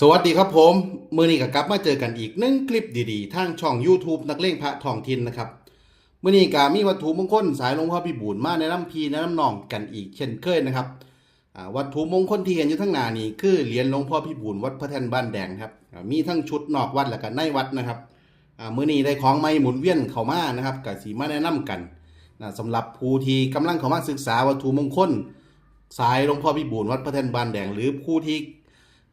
สวัสดีครับผม มือนี้ก็กลับมาเจอกันอีกหนึ่งคลิปดีๆ ทางช่อง YouTube นักเลงพระทองทินนะครับ มือนี้ก็มีวัตถุมงคลสายหลวงพ่อพี่บูนมาในน้ำพีในน้ำนองกันอีกเช่นเคยนะครับวัตถุมงคลที่เห็นอยู่ทั้งหน้านี่คือเหรียญหลวงพ่อพี่บูนวัดพระแท่นบ้านแดงครับมีทั้งชุดนอกวัดและก็ในวัดนะครับมือนี้ได้ของไม่หมุนเวียนเข้ามานะครับกับสีมาแนะนำกันนะสำหรับผู้ที่กำลังเข้ามาศึกษาวัตถุมงคล สายหลวงพ่อพี่บูนวัดพระแท่นบ้านแดง หรือผู้ที่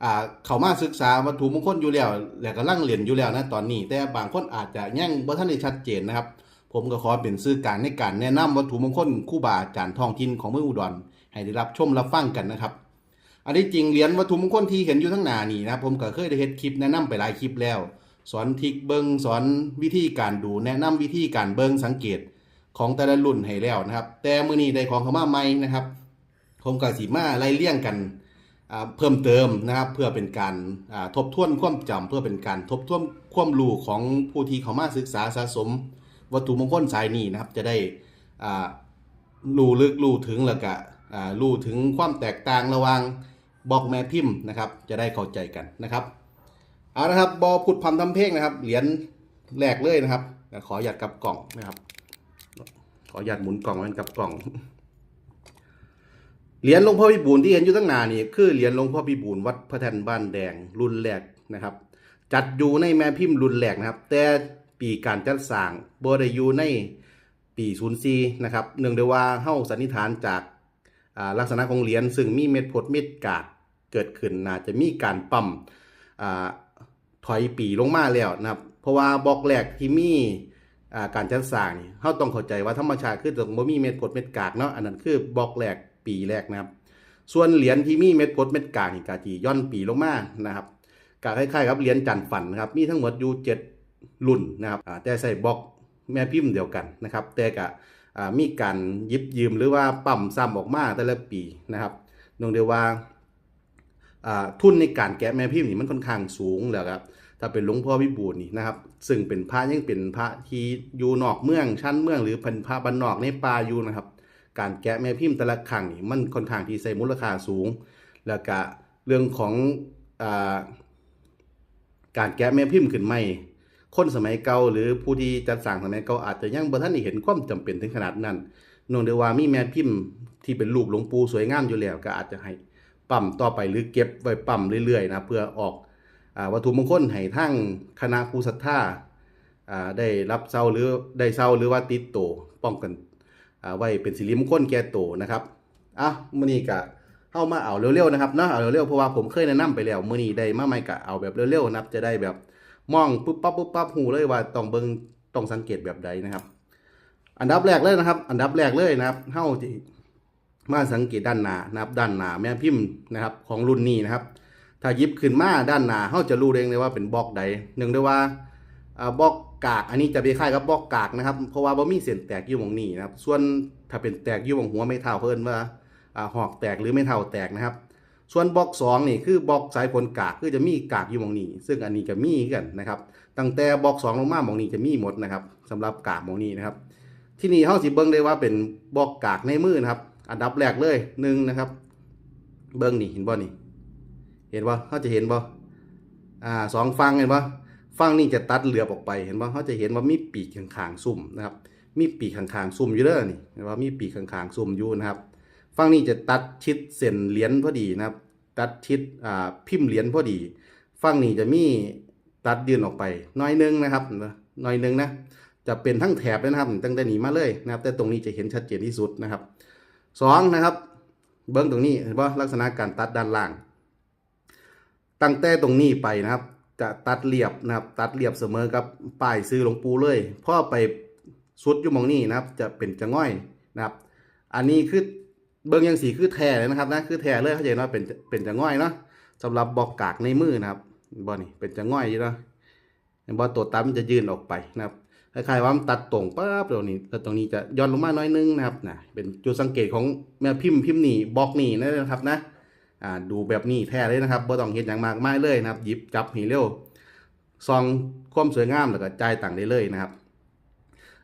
อ่าเขามาศึกษาวัตถุมงคลอยู่แล้วแล้วก็ลังเหรียนอยู่แล้วนะตอนนี้ แต่บางคนอาจจะยังบ่ทันได้ชัดเจนนะครับ ผมก็ขอเป็นสื่อกลางในการแนะนำวัตถุมงคลคู่บาอาจารย์ท้องถิ่นของเมืองอุดรให้ได้รับชมรับฟังกันนะครับ อันนี้จริงเหรียญวัตถุมงคลที่เห็นอยู่ทั้งหน้านี่นะผมก็เคยได้เฮ็ดคลิปแนะนำไปหลายคลิปแล้ว สอนทิกเบิงสอนวิธีการดูแนะนำวิธีการเบิงสังเกตของแต่ละรุ่นให้แล้วนะครับ แต่มื้อนี้ได้ของเข้ามาใหม่นะครับ ผมก็สิมาไล่เลี่ยงกัน เพิ่มเติมนะครับเพื่อเป็นการทบทวนความจำเพื่อเป็นการทบทวนความรู้ของผู้ที่เขามาศึกษาสะสม วัตถุมงคลสายนี้นะครับ จะได้รู้ลึกรู้ถึงแล้วก็รู้ถึงความแตกต่างระหว่างบอกแม่พิมพ์นะครับ จะได้เข้าใจกันนะครับเอาละครับบอพุดพำทำเพลงนะครับ เหรียญแรกเลยนะครับขอหยัดกับกล่องนะครับ ขอหยัดหมุนกล่องไว้กับกล่อง เหรียญหลวงพ่อพิบูลที่เห็นอยู่ตั้งนานี่คือเหรียญหลวงพ่อพิบูลวัดพระแท่นบ้านแดงรุ่นแรกนะครับ จัดอยู่ในแม่พิมพ์รุ่นแรกนะครับ แต่ปีการจัดสร้างบ่ได้อยู่ในปี04นะครับเนื่องด้วยว่าเฮาสันนิษฐานจากลักษณะของเหรียญซึ่งมีเม็ดพดเม็ดกาดเกิดขึ้นน่าจะมีการปั๊มถอยปีลงมาแล้วนะครับ เพราะว่าบล็อกแรกที่มีการจัดสร้างนี่เฮาต้องเข้าใจว่าธรรมชาติคือต้องบ่มีเม็ดพดเม็ดกากเนาะอันนั้นคือบล็อกแรก ปีแรกนะครับ ส่วนเหรียญที่มีเม็ดพดเม็ดกลางนี่กาจีย่อนปีลงมานะครับกาคล้ายๆกับเหรียญจันทร์ฝันนะครับมีทั้งหมดอยู่เจ็ดรุ่นนะครับแต่ใส่บล็อกแม่พิมพ์เดียวกันนะครับ แต่กะมีการยิบยืมหรือว่าปั๊มซ้ำออกมาแต่ละปีนะครับนองเดียวว่าทุนในการแกะแม่พิมพ์นี่มันค่อนข้างสูงแล้วครับถ้าเป็นหลวงพ่อพิบูลนี่นะครับ ซึ่งเป็นพระยังเป็นพระที่อยู่นอกเมืองชั้นเมือง หรือเป็นพระบ้านนอกในป่าอยู่นะครับ การแกะแม่พิมพ์แต่ละครั้งนี่มันค่อนข้างที่ใส่มูลค่าสูง แล้วก็เรื่องของอการแกะแม่พิมพ์ขึ้นใหม่ คนสมัยเก่าหรือผู้ที่จัดสร้างสมัยเก่าอาจจะยังบ่ทันได้เห็นความจำเป็นถึงขนาดนั้นเนื่องเดวยว่ามีแม่พิมพ์ที่เป็นรูปหลวงปู่สวยงามอยู่แล้วก็อาจจะให้ปั๊มต่อไปหรือเก็บไว้ปั๊มเรื่อยๆนะเพื่อออกอวัตถุมงคลให้ทั้งคณะผู้ศรัทธาได้รับเซาหรือได้เซาหรือว่าติดโตป้องกัน ไว้เป็นสิริมงคลแก่โตนะครับอะมื้อนี้ก็เข้ามาเอาเร็วๆนะครับเนาะเอาเร็วๆเพราะว่าผมเคยแนะนำไปแล้วมื้อนี้ได้มาใหม่ก็เอาแบบเร็วๆนะครับจะได้แบบมองปุ๊บปั๊บปุ๊บปั๊บหูเลยว่าต้องเบิ่งต้องสังเกตแบบใดนะครับ อันดับแรกเลยนะครับ อันดับแรกเลยนะครับเฮาที่มาสังเกตด้านหน้านะครับด้านหน้าแม่พิมพ์นะครับของรุ่นนี้นะครับ ถ้ายิบขึ้นมาด้านหน้าเฮาจะรู้เองเลยว่าเป็นบล็อกใดหนึ่งด้วยว่าบล็อก กาก อันนี้จะไปคล้ายกับบล็อกกากนะครับ เพราะว่าบ่มีเส้นแตกอยู่ตรงนี้นะครับ ส่วนถ้าเป็นแตกอยู่ตรงหัวไม่เท่าเพิ่นว่าหอกแตกหรือไม่เท่าแตกนะครับ ส่วนบล็อกสองนี่คือบล็อกสายผลกากคือจะมีกากอยู่ตรงนี้ ซึ่งอันนี้ก็มีกันนะครับ ตั้งแต่บล็อกสองลงมาตรงนี้จะมีหมดนะครับสำหรับกากตรงนี้นะครับ ที่นี่เฮาสิเบิ่งได้ว่าเป็นบล็อกกากในมือนะครับ อันดับแรกเลยหนึ่งนะครับ เบิ่งนี่เห็นบ่นี่ เห็นบ่เฮาจะเห็นบ่อ่าสองฟังเห็นบ่ ฝั่งนี้จะตัดเหลือออกไปเห็นว่าเขาจะเห็นว่ามีปีกข้างๆซุ่มนะครับ มีปีกข้างๆซุ่มอยู่เด้อนี่เห็นว่ามีปีกข้างๆซุ่มอยู่นะครับฝั่งนี้จะตัดชิดเส้นเหรียญพอดีนะครับ ตัดชิดอ่าพิมพ์เหรียญพอดีฝั่งนี้จะมีตัดยื่นออกไปน้อยนึงนะครับน้อยนึงนะจะเป็นทั้งแถบเลยนะครับ ตั้งแต่นี้มาเลยนะครับ แต่ตรงนี้จะเห็นชัดเจนที่สุดนะครับสองนะครับ เบิ้งตรงนี้เห็นว่าลักษณะการตัดด้านล่าง ตั้งแต่ตรงนี้ไปนะครับ จะตัดเรียบนะครับ ตัดเรียบเสมอกับป้ายซื้อหลวงปู่เลยพ่อไปสุดอยู่มองนี้นะครับ จะเป็นจะง่อยนะครับ อันนี้คือเบิ้งยังสีคือแท้เลยนะครับนะคือแท้เลยเข้าใจเนาเป็นเป็นจะง่อยเนาะสำหรับบอกกากในมือนะครับบอนี่เป็นจะง่อยอยู่เนาะเห็นบอตัวตั้มจะยืนออกไปนะครับคล้ายๆว่ามันตัดตรงปั๊บตรงนี้แล้วตรงนี้จะย้อนลงมาน้อยนึงนะครับนะเป็นจุดสังเกตของแม่พิมพ์พิมพ์นี่บล็อกนี่นะครับนะ อ่าดูแบบนี้แท้เลยนะครับบ่ต้องเห็นอย่างมากมายเลยนะครับหยิบจับห้เร็วซองความสวยงามแล้วก็จ่ายตังค์ได้เลยนะครับ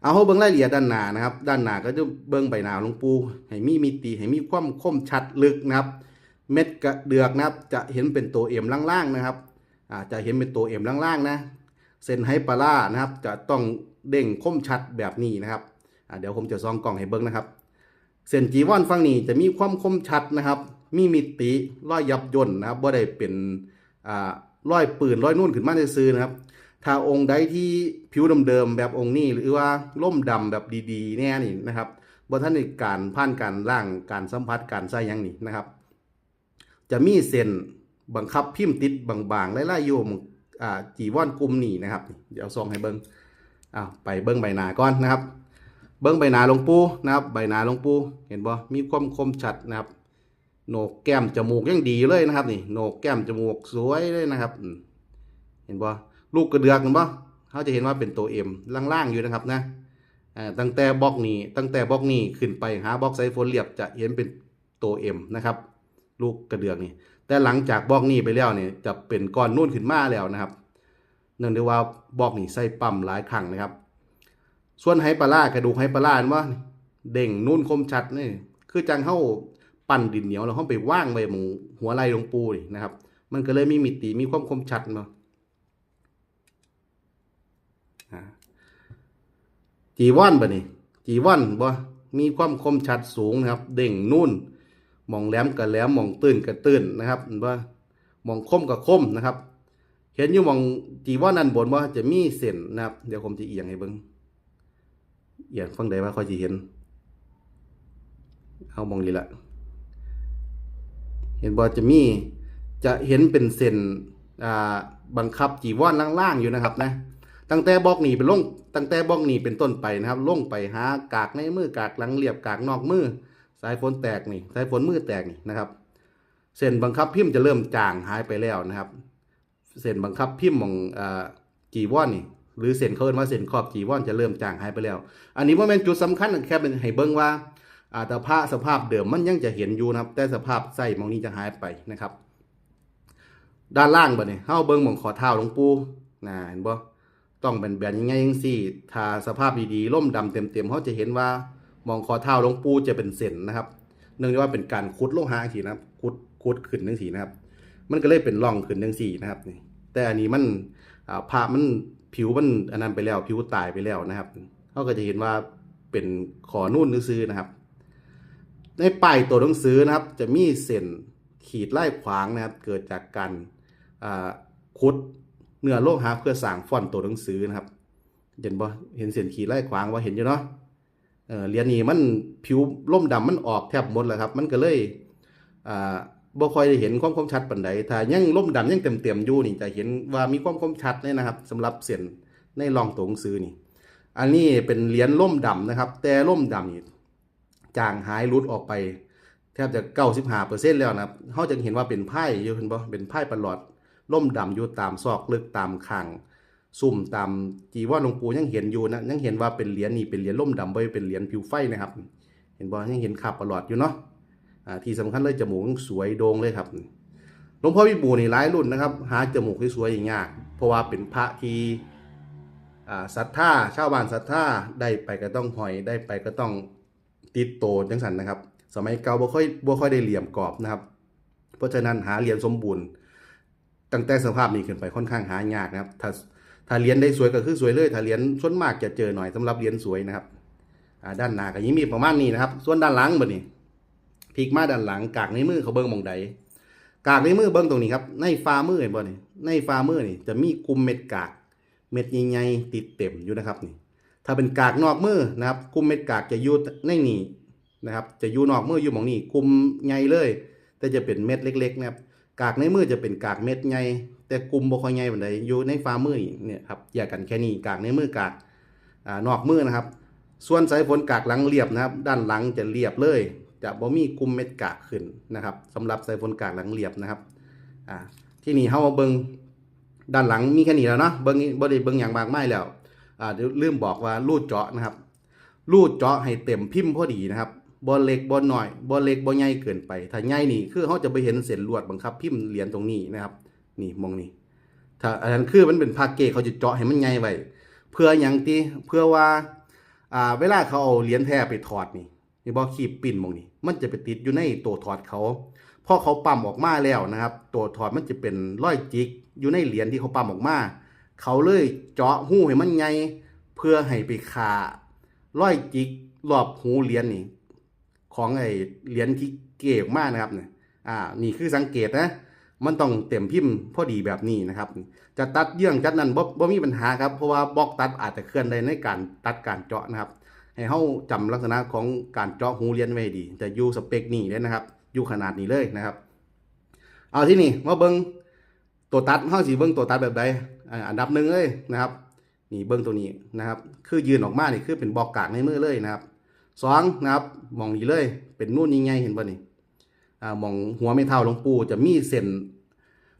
เอาเบิ่งรายละเอียดด้านหน้านะครับ ด้านหน้าก็จะเบิ่งใบหน้าหลวงปู่ให้มีมิติให้มีความคมชัดลึกนะครับ เม็ดกระเดือกนะครับ จะเห็นเป็นตัวเอ็มล่างๆนะครับอาจะเห็นเป็นตัวเอ็มล่างๆนะเส้นไฮปลาร่านะครับ จะต้องเด้งคมชัดแบบนี้นะครับเดี๋ยวผมจะซองกล่องให้เบิ้งนะครับ เส้นจีวอนฝั่งนี้จะมีความคมชัดนะครับ มีมิติร้อยยับย่นนะครับบ่ได้เป็นอ่าร้อยปืนร้อยนุ่นขึ้นมาในซื้อนะครับ ถ้าองค์ใดที่ผิวเดิมๆแบบองค์นี้หรือว่าล่มดำแบบดีๆ แน่นี่นะครับบ่ท่านในการผ่านการล่างการสัมผัสการใส่ยังนี่นะครับ จะมีเส้นบังคับพิมพ์ติดบางๆไล่ๆโยมอ่าจีวอนกลุ่มนี่นะครับเดี๋ยวซองให้เบิ้งอ้าวไปเบิ้งใบหนาก่อนนะครับ เบิ้งใบหนาหลวงปู่นะครับ ใบหนาหลวงปู่เห็นบ่มีความคมชัดนะครับ โหนกแก้มจมูกยังดีเลยนะครับ นี่โหนกแก้มจมูกสวยเลยนะครับ เห็นบ่ลูกกระเดือกเห็นบ่เขาจะเห็นว่าเป็นตัวเอ็มล่างๆอยู่นะครับนะตั้งแต่บล็อกนี้ตั้งแต่บล็อกนี้ขึ้นไปหาบล็อกไซโฟนเรียบจะเห็นเป็นตัวเอ็มนะครับ ลูกกระเดือกนี่แต่หลังจากบล็อกนี้ไปแล้วเนี่ยจะเป็นก้อนนุ่นขึ้นมาแล้วนะครับเนื่องด้วยว่าบล็อกนี่ใส่ปั๊มหลายครั้งนะครับ ส่วนไฮปลาร่ากระดูกไฮปลาร่าเห็นว่าเด่งนุ่นคมชัดนี่คือจังเข้า ปั่นดินเหนียวแล้วเข้าไปว่างไว้หมูหัวไหลลงปูนี่นะครับ มันก็เลยมีมิติมีความคมชัดเนาจีวอนบ่นี่จีวอนบ่มีความคมชัดสูงนะครับ เด่งนุ่นมองแหลมกับแหลมมองตื้นกับตื้นนะครับว่ามองคมกับคมนะครับ เห็นอยู่มองจีว่านั่นบนว่าจะมีเส้นนะครับ เดี๋ยวผมจะเอียงให้เบิ้งเอียงฟังใดว่าค่อยจะเห็น เอามองดีละ เห็นบ่จะมีจะเห็นเป็นเส้นอ่าบังคับจีว่อนล่างๆอยู่นะครับนะตั้งแต่บอกนี่เป็นลงตั้งแต่บอกนี่เป็นต้นไปนะครับลงไปหากากในมือกากหลังเรียบกากนอกมือสายฝนแตกนี่สายฝนมือแตกนี่นะครับเส้นบังคับพิมพ์จะเริ่มจางหายไปแล้วนะครับเส้นบังคับพิมพ์ของอาจีวอนนี่หรือเส้นเขาเรียกว่าเส้นขอบจีวอนจะเริ่มจางหายไปแล้ว อันนี้ว่าเป็นจุดสำคัญแค่เป็นให้เบิ่งว่า อาตภาพสภาพเดิมมันยังจะเห็นอยู่นะครับ แต่สภาพไส้มองนี้จะหายไปนะครับ ด้านล่างบ่เนี่ยเฮาเบิ่งมองขอเท้าหลวงปู่นะเห็นบ่ต้องเป็นแบบยังไงยังสี่ถ้าสภาพดีๆล่มดำเต็มๆเขาจะเห็นว่ามองคอเท้าหลวงปู่จะเป็นเส้นนะครับ เนื่องจากว่าเป็นการคุดโลหะทีนะครับคุดคุดขึ้นทั้งสีนะครับ มันก็เลยเป็นร่องขึ้นทั้งสี่นะครับนี่แต่อันนี้มันผ้ามันผิวมันอันนั้นไปแล้ว ผิวตายไปแล้วนะครับเขาก็จะเห็นว่าเป็นขอนุ่นซื้อนะครับ ในป้ายตัวหนังสือนะครับ จะมีเส้นขีดไล่ขวางนะครับ เกิดจากการอ่าคุดเนื้อโลหะเพื่อสร้างฟอนต์ตัวหนังสือนะครับเห็นบ่เห็นเส้นขีดไล่ขวางว่าเห็นอยู่เนาะเหรียญนี้มันผิวล่มดำมันออกแทบหมดแล้วครับ มันก็เลยบ่ค่อยได้เห็นความคมชัดปานใดถ้ายังล่มดำยังเต็มๆอยู่นี่จะเห็นว่ามีความคมชัดเลยนะครับสำหรับเส้นในรองตัวหนังสือนี่ อันนี้เป็นเหรียญล่มดำนะครับ แต่ล่มดำนี่ จางหายรุดออกไป แทบจะ95%แล้วนะครับเขาจะเห็นว่าเป็นไพ่อยู่เห็นบ่เป็นไพ่ประหลอดล่มดำอยู่ตามซอกลึกตามข้างซุ่มตามจีว่าหลวงปู่ยังเห็นอยู่นะยังเห็นว่าเป็นเหรียญนี่เป็นเหรียญล่มดำไว้เป็นเหรียญผิวไฟนะครับ เห็นบ่ยังเห็นขับประหลอดอยู่เนาะที่สำคัญเลยจมูกสวยโด่งเลยครับหลวงพ่อพี่บูนี่หลายรุ่นนะครับ หาจมูกสวยๆอย่างยากเพราะว่าเป็นพระที่อ่าศรัทธาชาวบ้านศรัทธาได้ไปก็ต้องหอยได้ไปก็ต้อง ติดโตจังสันนะครับ สมัยเก่าบ่ค่อยบ่ค่อยได้เหลี่ยมกรอบนะครับ เพราะฉะนั้นหาเหรียญสมบูรณ์ ตั้งแต่สภาพนี้ขึ้นไปค่อนข้างหายากนะครับ ถ้าถ้าเหรียญได้สวยก็คือสวยเลย ถ้าเหรียญส่วนมากจะเจอหน่อยสำหรับเหรียญสวยนะครับด้านหน้าก็ยังมีประมาณนี้นะครับ ส่วนด้านหลังบ่นี่พลิกมาด้านหลังกากในมือเขาเบิ้งมองใดกากในมือเบิ้งตรงนี้ครับในฝ่ามือเห็นบ่นี่ในฝ่ามือนี่จะมีกลุ่มเม็ดกาก เม็ดใหญ่ๆติดเต็มอยู่นะครับนี่ ถ้าเป็นกากนอกมือนะครับกลุ่มเม็ดกากจะอยู่ในนี่นะครับ จะอยู่นอกมืออยู่หมองนี่กลุ่มใหญ่เลย แต่จะเป็นเม็ดเล็กๆนะครับกากในมือจะเป็นกากเม็ดใหญ่แต่กลุ่มบ่ค่อยใหญ่ปานใดอยู่ในฝ่ามือเนี่ยครับแยกกันแค่นี้กากในมือกากอ่านอกมือนะครับ ส่วนสายฝนกากหลังเรียบนะครับ ด้านหลังจะเรียบเลย จะบ่มีกลุ่มเม็ดกากขึ้นนะครับสำหรับสายฝนกากหลังเรียบนะครับอ่าที่นี่เฮามาเบิ่งด้านหลังมีแค่นี้แล้วเนาะเบิ่งบ่ได้เบิ่งอย่างมากมายแล้ว อ่าเดี๋ยวลืมบอกว่ารูดเจาะนะครับ รูดเจาะให้เต็มพิมพ์พอดีนะครับบอลเล็กบอลหน่อยบอลเล็กบอลใหญ่เกินไป ถ้าใหญ่นี่คือเขาจะไปเห็นเส้นลวดบังคับ พิมพ์เหรียญตรงนี้นะครับ นี่มองนี่ถ้าอันนั้นคือมันเป็นพาเกจเขาจะเจาะให้มันใหญ่ไว้เพื่ออย่างที่เพื่อว่าอ่า เวลาเขาเอาเหรียญแท้ไปถอดนี่นี่บ่ขีบปิ่นมองนี้มันจะไปติดอยู่ในตัวถอดเขาพอเขาปั๊มออกมาแล้วนะครับ ตัวถอดมันจะเป็นรอยจิกอยู่ในเหรียญที่เขาปั๊มออกมา เขาเลยเจาะหูให้มันใหญ่เพื่อให้ไปคารอยจิกรอบหูเหรียญนี่ ของไอ้เหรียญที่เก็บมากนะครับเนี่ยอ่า นี่คือสังเกตนะ มันต้องเต็มพิมพ์พอดีแบบนี้นะครับ จะตัดเยื่องจัดนั้นบ่บ่มีปัญหาครับ เพราะว่าบล็อกตัดอาจจะเคลื่อนได้ในการตัดการเจาะนะครับ ให้เฮาจำลักษณะของการเจาะหูเหรียญไว้ดี จะอยู่สเปคนี้เลยนะครับ อยู่ขนาดนี้เลยนะครับ เอาที่นี่มาเบิ่ง ตัวตัดเฮาสิเบิ่งตัวตัดแบบใดอันดับหนึ่งเลยนะครับนี่เบิ่งตัวนี้นะครับ คือยืนออกมานี่คือเป็นบอกกางในมือเลยนะครับสองนะครับมองนี้เลย เป็นนู่นยังไงเห็นป่ะนี่มองหัวไม่เท่าหลวงปู่จะมีเส้น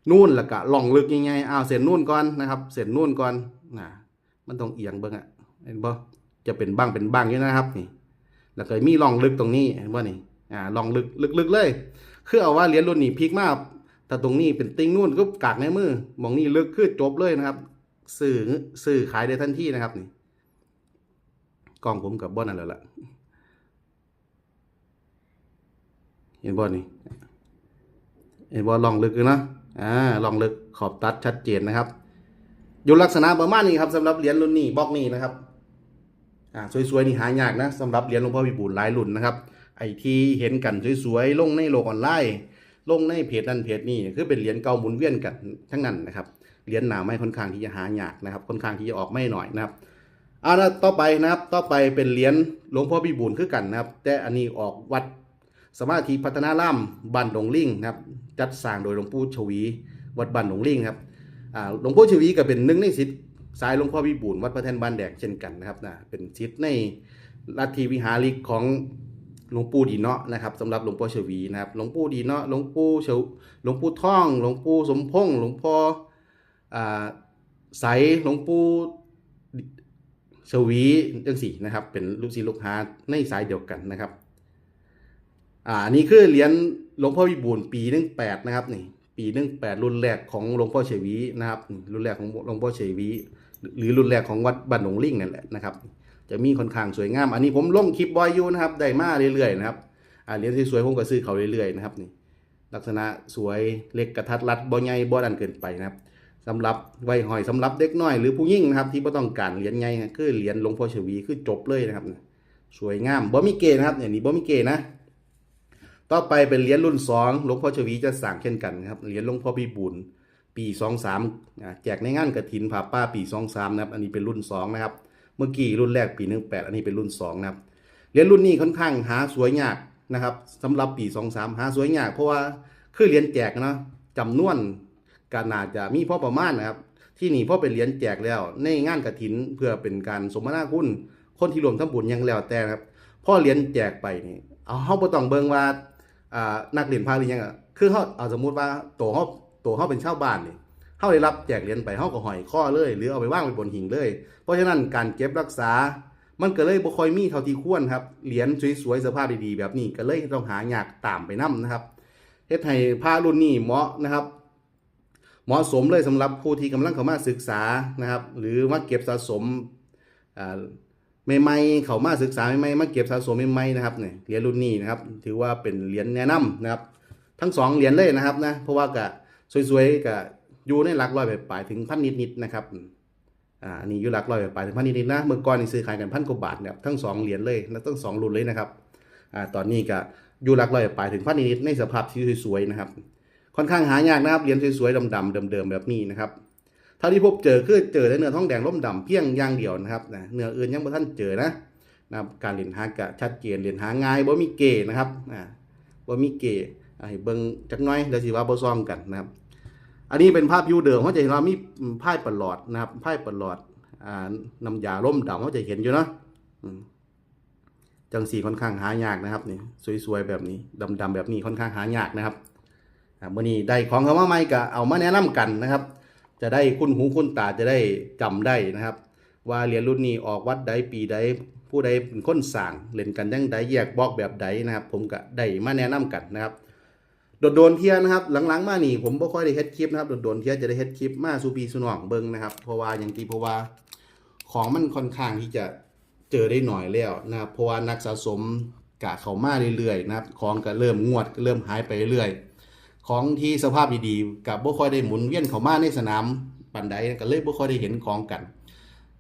นู่นแล้วก็ล่องลึกยังไงอ้าวเส้นนู่นก่อนนะครับ เส้นนู่นก่อนนะมันต้องเอียงเบิ่งอะเห็นป่ะจะเป็นบ้างเป็นบ้างอยู่นะครับนี่ แล้วก็มีล่องลึกตรงนี้เห็นป่ะนี่อ่าล่องลึกลึกๆเลย คือเอาว่าเหรียญรุ่นนี้พลิกมาก แต่ตรงนี้เป็นติ้งนู่นก็กากในมือมองนี่ลึกคือจบเลยนะครับ สื่อสื่อขายได้ทันทีนะครับนี่กล้องผมกับบ่นั่นแล้วล่ะเห็นบอลนี่เห็นบอลลองลึกอยู่นะอ่าลองลึกขอบตัดชัดเจนนะครับอยู่ลักษณะประมาณนี้ครับสำหรับเหรียญรุ่นนี้บล็อกนี้นะครับอ่าสวยๆนี่หายากนะสำหรับเหรียญหลวงพ่อพิบูลหลายรุ่นนะครับไอที่เห็นกันสวยๆลงในโลกออนไลน์ ลงในเพจนั้นเพจนี้คือเป็นเหรียญเก่าหมุนเวียนกันทั้งนั้นนะครับเหรียญหนาไม่ค่อนข้างที่จะหายากนะครับค่อนข้างที่จะออกไม่หน่อยนะครับเอาละต่อไปนะครับต่อไปเป็นเหรียญหลวงพ่อพิบูลคือกันนะครับ แต่อันนี้ออกวัดสมาธิพัฒนาล่ำบ้านดงลิงนะครับจัดสร้างโดยหลวงปู่ชวี วัดบ้านดงลิงครับหลวงพ่อชวีก็เป็นหนึ่งในศิษย์สายหลวงพ่อพิบูลวัดพระแท่นบ้านแดงเช่นกันนะครับนะเป็นศิษย์ในลัทธิวิหาริกของ หลวงปู่ดีเนาะนะครับสำหรับหลวงพ่อชวีนะครับหลวงปู่ดีเนาะหลวงปู่เฉวหลวงปู่ท่องหลวงปู่สมพงษ์หลวงพ่ออ่าใสหลวงปู่ชวีจังสี่นะครับ เป็นลูกศิษย์ลูกหาในสายเดียวกันนะครับอ่านนี้คือเหรียญหลวงพ่อวิบูลปีหนึ่งแปดนะครับนี่ปีหนึ่งแปดรุ่นแรกของหลวงพ่อเฉวีนะครับรุ่นแรกของหลวงพ่อเฉวีหรือรุ่นแรกของวัดบ้านหนองลิงนั่นแหละนะครับ จะมีค่อนข้างสวยงาม อันนี้ผมลงคลิปบอยอยู่นะครับ ได้มาเรื่อยๆนะครับอ่าเหรียญสวยๆผมก็ซื้อเขาเรื่อยๆนะครับนี่ ลักษณะสวยเล็กกระทัดรัดบ่ใหญ่บ่ดันเกินไปนะครับสำหรับไวหอยสำหรับเด็กน้อยหรือผู้ยิ่งนะครับ ที่บ่ต้องการเหรียญใหญ่นะคือเหรียญหลวงพ่อเฉวีคือจบเลยนะครับ สวยงามบ่มีเกนะครับอย่างนี้บ่มีเกนะต่อไปเป็นเหรียญรุ่นสองหลวงพ่อชวีจะสั่งเช่นกันครับเหรียญหลวงพ่อพิบูลปีสองสามแจกในงานกระถินผาป้าปีสองสามนะครับอันนี้เป็นรุ่นสองนะครับ เมื่อกี้รุ่นแรกปีหนึ่งแปดอันนี้เป็นรุ่นสองนะครับเหรียญรุ่นนี้ค่อนข้างหาสวยยากนะครับสำหรับปีสองสามหาสวยยากเพราะว่าคือเหรียญแจกนะจำนวนก็น่าจะมีพ่อประมาณนะครับ ที่นี่พ่อเป็นเหรียญแจกแล้ว ในงานกระถินเพื่อเป็นการสมนาคุณคนที่รวมทั้งบุญยังแล้วแต่นะครับพ่อเหรียญแจกไปนี่เอาเฮาบ่ต้องเบิ่งว่าอ่านักเรียนพาหรือยังอะคือเขาเอาสมมุติว่าตัวเขาตัวเขาเป็นชาวบ้านนี่ เขาได้รับแจกเหรียญไปเขาก็หอยข้อเลย หรือเอาไปว่างไว้บนหิ่งเลย เพราะฉะนั้นการเก็บรักษา มันก็เลยบ่ค่อยมีเท่าที่ควรครับเหรียญสวยๆสภาพดีๆแบบนี้ก็เลยต้องหายากตามไปนํนะครับเฮ็ดให้พระรุ่นนี้เหมาะนะครับเหมาะสมเลยสำหรับผู้ที่กำลังเข้ามาศึกษานะครับ หรือมาเก็บสะสมอ่าใหม่ๆเขามาศึกษาใหม่ๆมาเก็บสะสมใหม่ๆนะครับเนี่ยเหรียญรุ่นนี้นะครับ ถือว่าเป็นเหรียญแนะนำนะครับ ทั้งสองเหรียญเลยนะครับนะเพราะว่ากะสวยๆกะ อยู่ในหลักร้อยไปปลายถึงพันนิดๆนะครับอ่านนี้อยู่หลักร้อยไปปลายถึงพันนิดๆนะเมื่อก่อนนี่ซื้อขายกันพันกว่าบาทเนี่ยทั้งสองเหรียญเลยและทั้งสองรุ่นเลยนะครับอ่าตอนนี้ก็อยู่หลักร้อยไปปลายถึงพันนิดๆในสภาพที่สวยๆนะครับ ค่อนข้างหายากนะครับเหรียญสวยๆดำๆเดิมๆแบบนี้นะครับเท่าที่พบเจอคือเจอแต่เนื้อทองแดงร่มดำเพียงอย่างเดียวนะครับนะเนื้ออื่นยังไม่ท่านเจอนะนะการเรียนหากะชัดเจนเรียนหาง่ายบ่มีเกนะครับอ่าบ่มีเกอ่าให้เบิ่งจักน้อยเดี๋ยวสิว่าบ่ซ้อมกันนะครับ อันนี้เป็นภาพยูเดิมเขาจะเห็นว่ามีไพ่ประหลอดนะครับไพ่ประหลอดอ่านำยาร่มดำเขาจะเห็นอยู่นะจังสีค่อนข้างหายากนะครับนี่สวยๆแบบนี้ดำๆแบบนี้ค่อนข้างหายากนะครับอ่ามื่อนี้ได้ของเขามาใหม่ก็เอามาแนะนำกันนะครับ จะได้คุ้นหูคุ้นตาจะได้จำได้นะครับ ว่าเหรียญรุ่นนี้ออกวัดใดปีใดผู้ใดเป็นคนสั่งเล่นกันยังใดแยกบอกแบบใดนะครับ ผมก็ได้มาแนะนำกันนะครับ โดดโดนเทียนะครับ หลังๆ มานี่ผมบ่ค่อยได้เฮ็ดคลิปนะครับโดดโดนเทียจะได้เฮ็ดคลิปมาสูปีสู่น้องเบิงนะครับ เพราะว่าอย่างที่เพราะว่าของมันค่อนข้างที่จะเจอได้หน่อยแล้วนะครับเพราะว่านักสะสมกะเข้ามาเรื่อยๆนะครับของก็เริ่มงวดเริ่มหายไปเรื่อยของที่สภาพดีๆกับบ่ค่อยได้หมุนเวียนเข้ามาในสนามปันใดก็เลยบ่ค่อยได้เห็นของกัน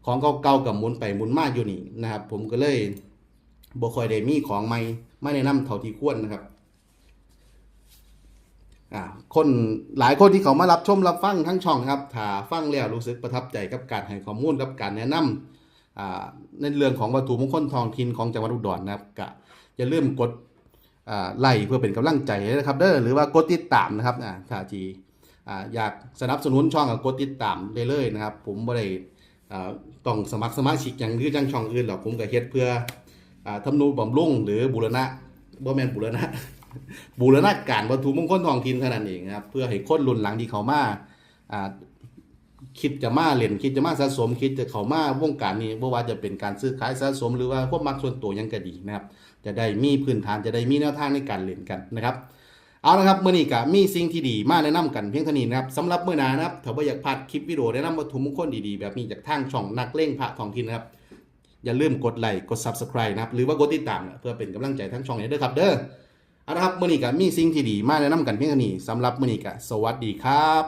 ของเก่าๆกับหมุนไปหมุนมาอยู่นี่นะครับ ผมก็เลยบ่ค่อยได้มีของใหม่มาแนะนำเท่าที่ควรนะครับ อ่าคนหลายคนที่เขามารับชมรับฟังทั้งช่องครับถ้าฟังแล้วรู้สึกประทับใจกับการให้ข้อมูลกับการแนะนำอ่าในเรื่องของวัตถุมงคลทองถิ่นของจังหวัดอุดรนะครับก็อย่าลืมกดอ่าไลค์เพื่อเป็นกำลังใจนะครับเด้อหรือว่ากดติดตามนะครับอ่าถ้าจีอ่าอยากสนับสนุนช่องก็กดติดตามได้เลยนะครับ ผมบ่ได้อ่าต้องสมัครสมาชิกอย่างที่จังช่องอื่นหรอกผมก็เฮ็ดเพื่ออ่าทำนุบำรุงหรือบูรณะบ่แม่นบูรณะ บูรณาการวัตถุมงคลท้องถิ่นเท่านั้นเองนะครับ เพื่อให้คนรุ่นหลังที่เขามาอ่าคิดจะมาเล่นคิดจะมาสะสม คิดจะเขามาวงการนี้บ่ว่าจะเป็นการซื้อขายสะสม หรือว่าพวกมักส่วนตัวยังก็ดีนะครับ จะได้มีพื้นฐานจะได้มีแนวทางในการเล่นกันนะครับ เอาละครับเมื้อนี้ก็มีสิ่งที่ดีมาแนะนำกันเพียงเท่านี้นะครับสำหรับเมื้อนานะครับถ้าบ่าอยากพลาดคลิปวิดีโอแนะนำวัตถุมงคลดีๆ แบบนี้จากทางช่องนักเล่งพระทองถิ่นนะครับอย่าลืมกดไลค์กด Subscribe นะครับหรือว่ากดติดตามนะเพื่อเป็นกำลังใจทั้งช่องนี้ด้วยครับเด้อ เอาละครับมื้อนี้ก็มีสิ่งที่ดีมาแนะนำกันเพียงเท่านี้สำหรับมื้อนี้ก็สวัสดีครับ